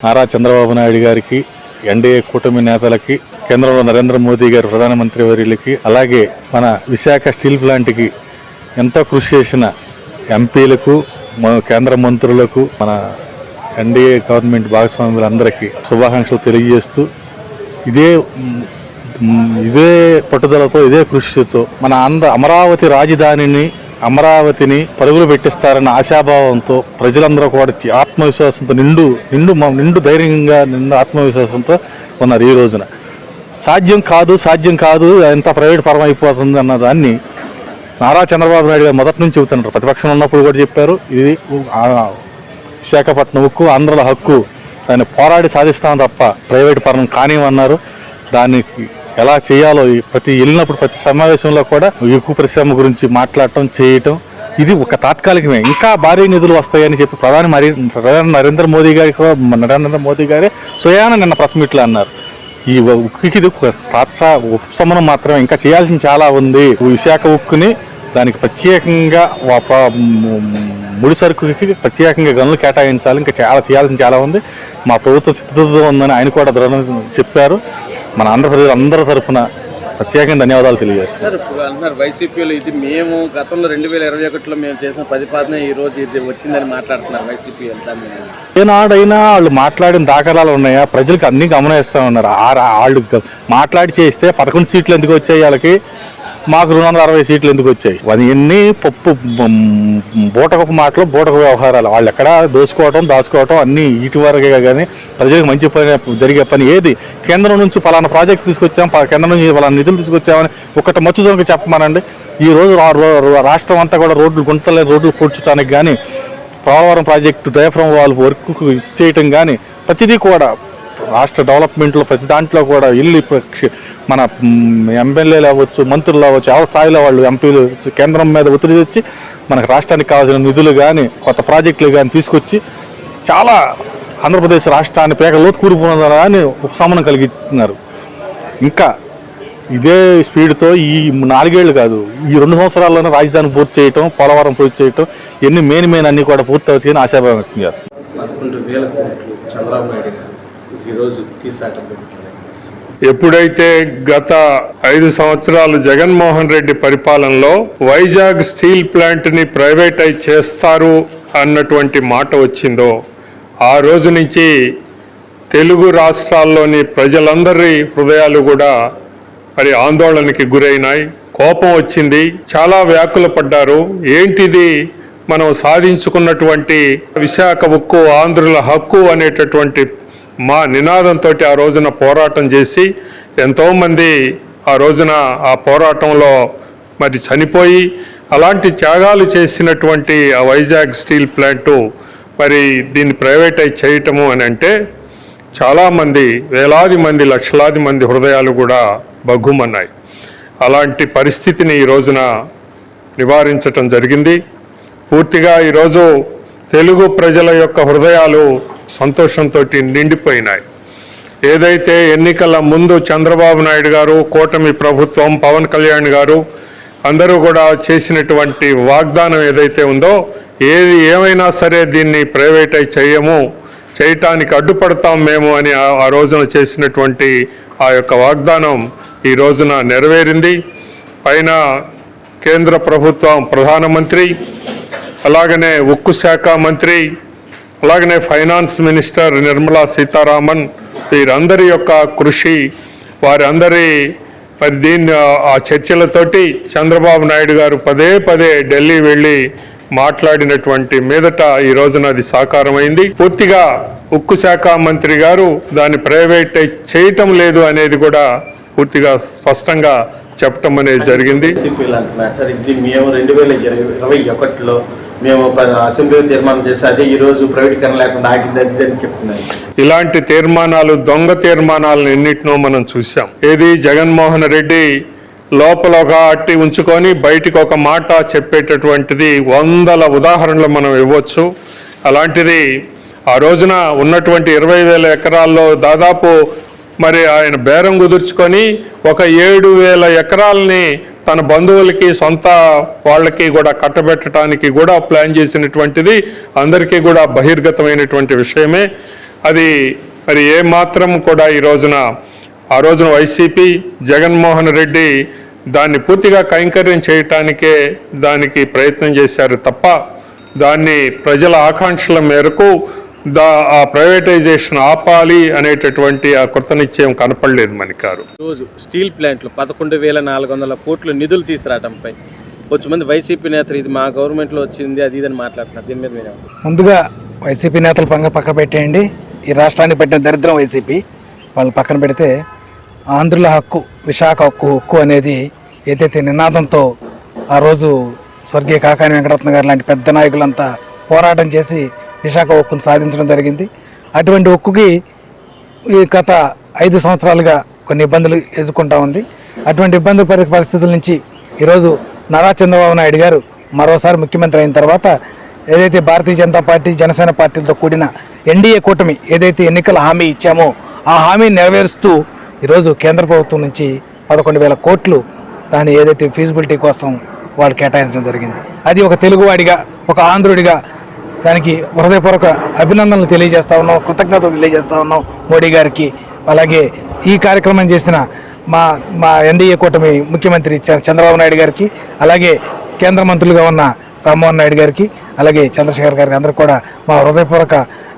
నారా చంద్రబాబు నాయుడు గారికి ఎన్డీఏ కూటమి నేతలకి కేంద్రంలో నరేంద్ర మోదీ గారు ప్రధానమంత్రి వర్యులకి అలాగే మన విశాఖ స్టీల్ ప్లాంట్కి ఎంతో కృషి చేసిన ఎంపీలకు మన కేంద్ర మంత్రులకు మన ఎన్డీఏ గవర్నమెంట్ భాగస్వాములందరికీ శుభాకాంక్షలు తెలియజేస్తూ ఇదే ఇదే పట్టుదలతో ఇదే కృషితో మన అంద అమరావతి రాజధానిని అమరావతిని పరుగులు పెట్టిస్తారన్న ఆశాభావంతో ప్రజలందరూ కూడా ఆత్మవిశ్వాసంతో నిండు నిండు మ- నిండు ధైర్యంగా నిండు ఆత్మవిశ్వాసంతో ఉన్నారు ఈ రోజున. సాధ్యం కాదు సాధ్యం కాదు ఎంత ప్రైవేట్ పరం అయిపోతుంది అన్న దాన్ని నారా చంద్రబాబు నాయుడు గారు మొదటి నుంచి చెబుతున్నారు. ప్రతిపక్షం ఉన్నప్పుడు కూడా చెప్పారు. ఇది విశాఖపట్నం ఉక్కు ఆంధ్రుల హక్కు దాన్ని పోరాడి సాధిస్తాం తప్ప ప్రైవేట్ పరం కానివన్నారు దానికి ఎలా చేయాలో ప్రతి వెళ్ళినప్పుడు ప్రతి సమావేశంలో కూడా ఈ ఉక్కు పరిశ్రమ గురించి మాట్లాడటం చేయటం ఇది ఒక తాత్కాలికమే. ఇంకా భారీ నిధులు వస్తాయని చెప్పి ప్రధాని మరి ప్రధాని నరేంద్ర మోదీ గారి నరేంద్ర మోదీ గారే స్వయాన నిన్న ప్రెస్ మీట్లో అన్నారు. ఈ ఉక్కుకి ఇది ఒక తాత్సా ఉపశమనం మాత్రమే. ఇంకా చేయాల్సింది చాలా ఉంది. విశాఖ ఉక్కుని దానికి ప్రత్యేకంగా ముడి సరుకుకి ప్రత్యేకంగా గనులు కేటాయించాలి. ఇంకా చాలా చేయాల్సింది చాలా ఉంది. మా ప్రభుత్వం సిద్ధతతో ఉందని ఆయన కూడా దృఢ చెప్పారు. మన ఆంధ్రప్రదేశ్ అందరి తరఫున ప్రత్యేకంగా ధన్యవాదాలు తెలియజేస్తాను సార్ ఇప్పుడు అంటున్నారు వైసీపీలో ఇది మేము గతంలో రెండు వేల ఇరవై ఒకటిలో మేము చేసిన ప్రతిపాదన ఈ రోజు ఇది వచ్చిందని మాట్లాడుతున్నారు వైసీపీ ఏనాడైనా వాళ్ళు మాట్లాడిన దాఖలాలు ఉన్నాయా? ప్రజలకు అన్ని గమనిస్తూ ఉన్నారు. వాళ్ళు మాట్లాడి చేస్తే పదకొండు సీట్లు ఎందుకు వచ్చాయి వాళ్ళకి? మాకు రెండు వందల అరవై సీట్లు ఎందుకు వచ్చాయి? అవన్నీ పప్పు బూటకపు మాటలు బూటక వ్యవహారాలు. వాళ్ళు ఎక్కడ దోచుకోవటం దాచుకోవటం అన్నీ ఇటు వరకే కానీ ప్రజలకు మంచి పని జరిగే పని ఏది? కేంద్రం నుంచి పలానా ప్రాజెక్ట్ తీసుకొచ్చాం కేంద్రం నుంచి పలానా నిధులు తీసుకొచ్చామని ఒకటి మచ్చు జోనకి చెప్పమనండి. ఈ రోజు రాష్ట్రం అంతా కూడా రోడ్లు గుంతలేని రోడ్లు కూర్చోటానికి కానీ Polavaram project diaphragm wall work చేయటం కానీ ప్రతిదీ కూడా రాష్ట్ర డెవలప్మెంట్లో ప్రతి దాంట్లో కూడా ఇల్లు మన ఎమ్మెల్యేలు అవ్వచ్చు మంత్రులు అవ్వచ్చు ఎవరి స్థాయిలో వాళ్ళు ఎంపీలు కేంద్రం మీద ఒత్తిడి తెచ్చి మనకు రాష్ట్రానికి కావాల్సిన నిధులు కానీ కొత్త ప్రాజెక్టులు కానీ తీసుకొచ్చి చాలా ఆంధ్రప్రదేశ్ రాష్ట్రాన్ని పేకలోతు కూరుకున్నదని ఉపశమనం కలిగిస్తున్నారు. ఇంకా ఇదే స్పీడ్తో ఈ నాలుగేళ్ళు కాదు ఈ రెండు సంవత్సరాల్లోనే రాజధాని పూర్తి చేయటం పోలవరం పూర్తి చేయటం ఎన్ని మెయిన్ మెయిన్ అన్ని కూడా పూర్తి అవుతాయని ఆశాభావం వ్యక్తం చేస్తారు పదకొండు వేల కోట్లు చంద్రబాబు నాయుడు గారు. ఈరోజు ఎప్పుడైతే గత ఐదు సంవత్సరాలు జగన్మోహన్ రెడ్డి పరిపాలనలో వైజాగ్ స్టీల్ ప్లాంట్ని ప్రైవేటైజ్ చేస్తారు అన్నటువంటి మాట వచ్చిందో ఆ రోజు నుంచి తెలుగు రాష్ట్రాల్లోని ప్రజలందరి హృదయాలు కూడా మరి ఆందోళనకి గురైనాయి. కోపం వచ్చింది. చాలా వ్యాకుల పడ్డారు. ఏంటిది? మనం సాధించుకున్నటువంటి విశాఖ ఉక్కు ఆంధ్రుల హక్కు అనేటటువంటి మా నినాదంతో ఆ రోజున పోరాటం చేసి ఎంతోమంది ఆ రోజున ఆ పోరాటంలో మరి చనిపోయి అలాంటి త్యాగాలు చేసినటువంటి ఆ వైజాగ్ స్టీల్ ప్లాంటు మరి దీన్ని ప్రైవేటైజ్ చేయటము అని అంటే చాలామంది వేలాది మంది లక్షలాది మంది హృదయాలు కూడా బగ్గుమన్నాయి అలాంటి పరిస్థితిని ఈ రోజున నివారించటం జరిగింది. పూర్తిగా ఈరోజు తెలుగు ప్రజల యొక్క హృదయాలు సంతోషంతో నిండిపోయినాయి. ఏదైతే ఎన్నికల ముందు చంద్రబాబు నాయుడు గారు కూటమి ప్రభుత్వం పవన్ కళ్యాణ్ గారు అందరూ కూడా చేసినటువంటి వాగ్దానం ఏదైతే ఉందో ఏది ఏమైనా సరే దీన్ని ప్రైవేటైజ్ చేయము చేయటానికి అడ్డుపడతాం మేము అని ఆ- ఆ రోజున చేసినటువంటి ఆ యొక్క వాగ్దానం ఈ రోజున నెరవేరింది. పైన కేంద్ర ప్రభుత్వం ప్రధానమంత్రి అలాగనే ఉక్కు శాఖ మంత్రి అలాగనే ఫైనాన్స్ మినిస్టర్ నిర్మలా సీతారామన్ వీరందరి యొక్క కృషి వారి అందరి దీన్ని ఆ- చర్చలతోటి చంద్రబాబు నాయుడు గారు పదే పదే ఢిల్లీ వెళ్ళి మాట్లాడినటువంటి మీదట ఈ రోజున అది సాకారమైంది. పూర్తిగా ఉక్కు శాఖ మంత్రి గారు దాన్ని ప్రైవేట్ చేయటం లేదు అనేది కూడా పూర్తిగా స్పష్టంగా చెప్పటం అనేది జరిగింది. మేము అసెంబ్లీ తీర్మానం చేసి అదే ఈ రోజు ప్రైవేటీకరణ లేకుండా ఆగింది అది అని చెప్తున్నారు ఇలాంటి తీర్మానాలు దొంగ తీర్మానాలను ఎన్నిటినో మనం చూసాం ఏది జగన్మోహన్ రెడ్డి లోపల ఒక అట్టి ఉంచుకొని బయటికి ఒక మాట చెప్పేటటువంటిది వందల ఉదాహరణలు మనం ఇవ్వచ్చు. అలాంటిది ఆ రోజున ఉన్నటువంటి ఇరవై వేల ఎకరాల్లో దాదాపు మరి ఆయన బేరం కుదుర్చుకొని ఒక ఏడు వేల ఎకరాలని తన బంధువులకి సొంత వాళ్ళకి కూడా కట్టబెట్టడానికి కూడా ప్లాన్ చేసినటువంటిది అందరికీ కూడా బహిర్గతమైనటువంటి విషయమే. అది మరి ఏ మాత్రం కూడా ఈ రోజున ఆ రోజున వైసీపీ జగన్మోహన్ రెడ్డి దాన్ని పూర్తిగా కైంకర్యం చేయటానికే దానికి ప్రయత్నం చేశారు తప్ప దాన్ని ప్రజల ఆకాంక్షల మేరకు దా ఆ ప్రైవేటైజేషన్ ఆపాలి అనేటటువంటి ఆ కృతనిశ్చయం కనపడలేదు మనకారు రోజు స్టీల్ ప్లాంట్లు పదకొండు వేల నాలుగు వందల కోట్లు నిధులు తీసుకురావడంపై కొంచెం మంది వైసీపీ నేతలు ఇది మా గవర్నమెంట్లో వచ్చింది అది ఇదని మాట్లాడుతున్నారు. దీని మీద మీరు ముందుగా వైసీపీ నేతలు పంగ పక్కన పెట్టేయండి. ఈ రాష్ట్రానికి పెట్టిన దరిద్రం వైసీపీ. వాళ్ళు పక్కన పెడితే ఆంధ్రుల హక్కు విశాఖ హక్కు హక్కు అనేది ఏదైతే నినాదంతో ఆ రోజు స్వర్గీయ కాకాని వెంకటరత్న గారు లాంటి పెద్ద నాయకులంతా పోరాటం చేసి విశాఖ హక్కును సాధించడం జరిగింది. అటువంటి హక్కుకి ఈ గత ఐదు సంవత్సరాలుగా కొన్ని ఇబ్బందులు ఎదుర్కొంటా ఉంది. అటువంటి ఇబ్బంది పరిస్థితుల నుంచి ఈరోజు నారా చంద్రబాబు నాయుడు గారు మరోసారి ముఖ్యమంత్రి అయిన తర్వాత ఏదైతే భారతీయ జనతా పార్టీ జనసేన పార్టీలతో కూడిన ఎన్డీఏ కూటమి ఏదైతే ఎన్నికల హామీ ఇచ్చామో ఆ హామీని నెరవేరుస్తూ ఈరోజు కేంద్ర ప్రభుత్వం నుంచి పదకొండు వేల కోట్లు దాని ఏదైతే ఫీజిబిలిటీ కోసం వాళ్ళు కేటాయించడం జరిగింది. అది ఒక తెలుగువాడిగా ఒక ఆంధ్రుడిగా దానికి హృదయపూర్వక అభినందనలు తెలియజేస్తా ఉన్నాం కృతజ్ఞతలు తెలియజేస్తా ఉన్నాం మోడీ గారికి. అలాగే ఈ కార్యక్రమం చేసిన మా మా ఎన్డీఏ కూటమి ముఖ్యమంత్రి చ- చంద్రబాబు నాయుడు గారికి అలాగే కేంద్ర మంత్రులుగా ఉన్న రామ్మోహన్ నాయుడు గారికి అలాగే చంద్రశేఖర్ గారికి అందరికి కూడా మా హృదయపూర్వక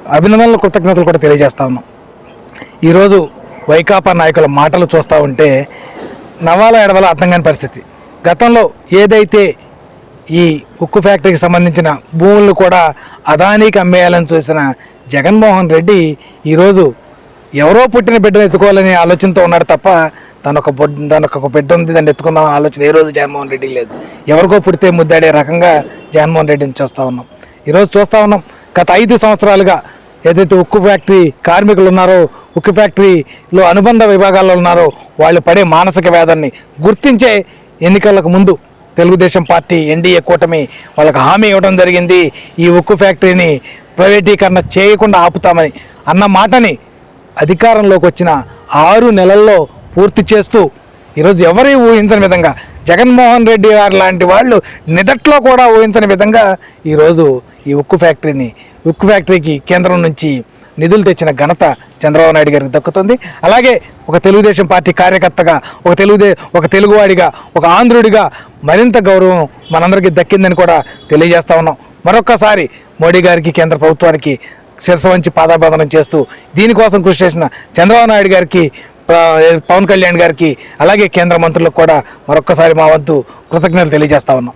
అభినందనలు కృతజ్ఞతలు కూడా తెలియజేస్తా ఉన్నాం. ఈరోజు వైకాపా నాయకుల మాటలు చూస్తూ ఉంటే నవాల ఎడవల అర్థం కాని పరిస్థితి. గతంలో ఏదైతే ఈ ఉక్కు ఫ్యాక్టరీకి సంబంధించిన భూములను కూడా అదానికి అమ్మేయాలని చూసిన జగన్మోహన్ రెడ్డి ఈరోజు ఎవరో పుట్టిన బిడ్డను ఎత్తుకోవాలనే ఆలోచనతో ఉన్నాడు తప్ప తనొక బొడ్డు తనొక ఒక బిడ్డ ఉంది దాన్ని ఎత్తుకుందాం ఆలోచన ఏ రోజు జగన్మోహన్ రెడ్డికి లేదు. ఎవరికో పుడితే ముద్దాడే రకంగా జగన్మోహన్ రెడ్డిని చూస్తూ ఉన్నాం. ఈరోజు చూస్తూ ఉన్నాం. గత ఐదు సంవత్సరాలుగా ఏదైతే ఉక్కు ఫ్యాక్టరీ కార్మికులు ఉన్నారో ఉక్కు ఫ్యాక్టరీలో అనుబంధ విభాగాల్లో ఉన్నారో వాళ్ళు పడే మానసిక వేదాన్ని గుర్తించే ఎన్నికలకు ముందు తెలుగుదేశం పార్టీ ఎన్డీఏ కూటమి వాళ్ళకి హామీ ఇవ్వడం జరిగింది. ఈ ఉక్కు ఫ్యాక్టరీని ప్రైవేటీకరణ చేయకుండా ఆపుతామని అన్న మాటని అధికారంలోకి వచ్చిన ఆరు నెలల్లో పూర్తి చేస్తూ ఈరోజు ఎవరి ఊహించని విధంగా జగన్మోహన్ రెడ్డి గారు లాంటి వాళ్ళు నిదట్లో కూడా ఊహించని విధంగా ఈరోజు ఈ ఉక్కు ఫ్యాక్టరీని ఉక్కు ఫ్యాక్టరీకి కేంద్రం నుంచి నిధులు తెచ్చిన ఘనత చంద్రబాబు నాయుడు గారికి దక్కుతుంది. అలాగే ఒక తెలుగుదేశం పార్టీ కార్యకర్తగా ఒక తెలుగుదే ఒక తెలుగువాడిగా ఒక ఆంధ్రుడిగా మరింత గౌరవం మనందరికీ దక్కిందని కూడా తెలియజేస్తా ఉన్నాం. మరొక్కసారి మోడీ గారికి కేంద్ర ప్రభుత్వానికి శిరస వంచి పాదాబంధనం చేస్తూ దీనికోసం కృషి చేసిన చంద్రబాబు నాయుడు గారికి పవన్ కళ్యాణ్ గారికి అలాగే కేంద్ర మంత్రులకు కూడా మరొక్కసారి మా వంతు కృతజ్ఞతలు తెలియజేస్తా ఉన్నాం.